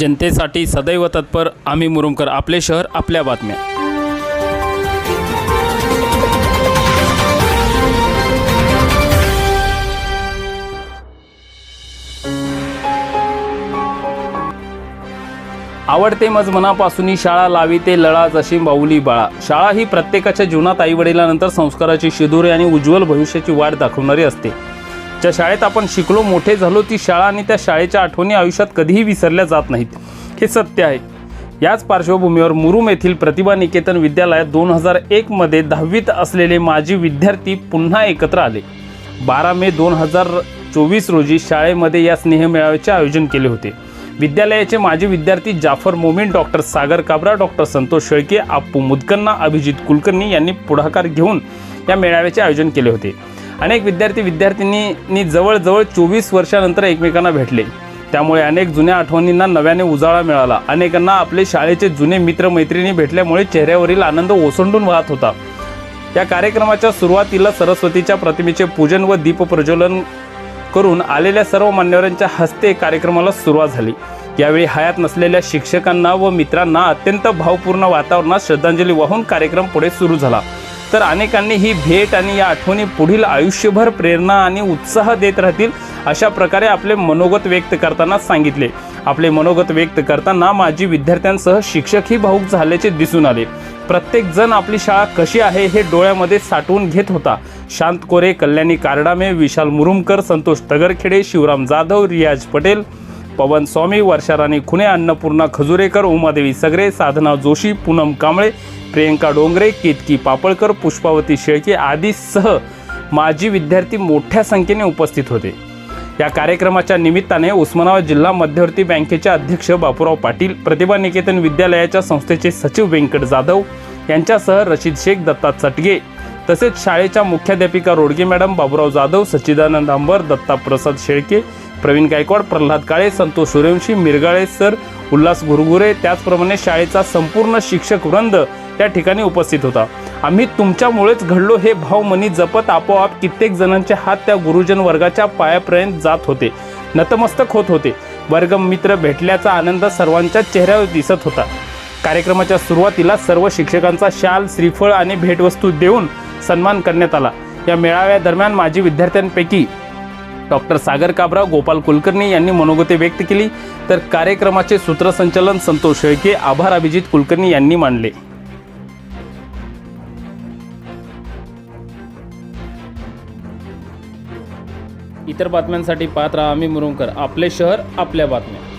जनतेसाठी सदैव तत्पर आम्ही मुरुमकर आपले शहर आपल्या बातम्या. आवडते मज मनापासून शाळा लावी ते लळा जशी बाऊली बाळा. शाळा ही प्रत्येकाच्या जीवनात आईवडिलांनंतर संस्काराची शिदुरे आणि उज्ज्वल भविष्याची वाट दाखवणारी असते. ज्या शाळेत आपण शिकलो मोठे झालो ती शाळा आणि त्या शाळेच्या आठवणी आयुष्यात कधीही विसरल्या जात नाहीत. हे सत्य आहे. याच पार्श्वभूमीवर मुरुम येथील प्रतिभा निकेतन विद्यालयात दोन हजार एकमध्ये दहावीत असलेले माजी विद्यार्थी पुन्हा एकत्र आले. बारा मे दोन हजार चोवीस रोजी शाळेमध्ये या स्नेहमेळाव्याचे आयोजन केले होते. विद्यालयाचे माजी विद्यार्थी जाफर मोमीन डॉक्टर सागर काबरा डॉक्टर संतोष शेळके आप्पू मुदकन्ना अभिजित कुलकर्णी यांनी पुढाकार घेऊन या मेळाव्याचे आयोजन केले होते. अनेक विद्यार्थी विद्यार्थिनींनी जवळजवळ चोवीस वर्षानंतर एकमेकांना भेटले. त्यामुळे अनेक जुन्या आठवणींना नव्याने उजाळा मिळाला. अनेकांना आपले शाळेचे जुने मित्रमैत्रिणी भेटल्यामुळे चेहऱ्यावरील आनंद ओसंडून वाहत होता. या कार्यक्रमाच्या सुरुवातीला सरस्वतीच्या प्रतिमेचे पूजन व दीपप्रज्वलन करून आलेल्या सर्व मान्यवरांच्या हस्ते कार्यक्रमाला सुरुवात झाली. यावेळी हयात नसलेल्या शिक्षकांना व मित्रांना अत्यंत भावपूर्ण वातावरणात श्रद्धांजली वाहून कार्यक्रम पुढे सुरू झाला. तर अनेकांनी ही भेट आणि या आठवणी पुढील आयुष्यभर प्रेरणा आणि उत्साह देत राहतील अशा प्रकारे आपले मनोगत व्यक्त करताना सांगितले. आपले मनोगत व्यक्त करताना माजी विद्यार्थ्यांसह शिक्षकही भाऊक झाल्याचे दिसून आले. प्रत्येक जण आपली शाळा कशी आहे हे डोळ्यामध्ये साठवून घेत होता. शांत कोरे कल्याणी कारडामे विशाल मुरुमकर संतोष तगरखेडे शिवराम जाधव रियाज पटेल पवन स्वामी वर्षाराणी खुने अन्नपूर्णा खजुरेकर उमादेवी सगरे साधना जोशी पूनम कांबळे प्रियंका डोंगरे केतकी पापळकर पुष्पावती शेळके आदीसह माजी विद्यार्थी मोठ्या संख्येने उपस्थित होते. या कार्यक्रमाच्या निमित्ताने उस्मानाबाद जिल्हा मध्यवर्ती बँकेचे अध्यक्ष बापूराव पाटील प्रतिभा निकेतन विद्यालयाच्या संस्थेचे सचिव व्यंकट जाधव यांच्यासह रशीद शेख दत्ता चटगे तसेच शाळेच्या मुख्याध्यापिका रोडगे मॅडम बाबूराव जाधव सच्चिदानंद अंबर दत्ता प्रसाद शेळके प्रवीण गायकवाड प्रल्हाद काळे संतोष सूर्यवंशी मिरगाळे सर उल्हास गुरगुरे त्याचप्रमाणे शाळेचा संपूर्ण शिक्षक वृंद त्या ठिकाणी उपस्थित होता. आम्ही तुमच्यामुळेच घडलो हे भावमनी जपत आपोआप कित्येक जणांचे हात त्या गुरुजन वर्गाच्या पायापर्यंत जात होते. नतमस्तक होत होते. वर्ग मित्र भेटल्याचा आनंद सर्वांच्या चेहऱ्यावर दिसत होता. कार्यक्रमाच्या सुरुवातीला सर्व शिक्षकांचा शाल श्रीफळ आणि भेटवस्तू देऊन सन्मान करण्यात आला. या मेळाव्यादरम्यान माजी विद्यार्थ्यांपैकी डॉक्टर सागर काबराव गोपाल कुलकर्णी यांनी मनोगते व्यक्त केली. तर कार्यक्रमाचे सूत्रसंचालन संतोष शेळके आभार अभिजित कुलकर्णी यांनी मांडले इतर बातम्यांसाठी पाहत राहा आम्ही मुरुंकर आपले शहर आपल्या बातम्या.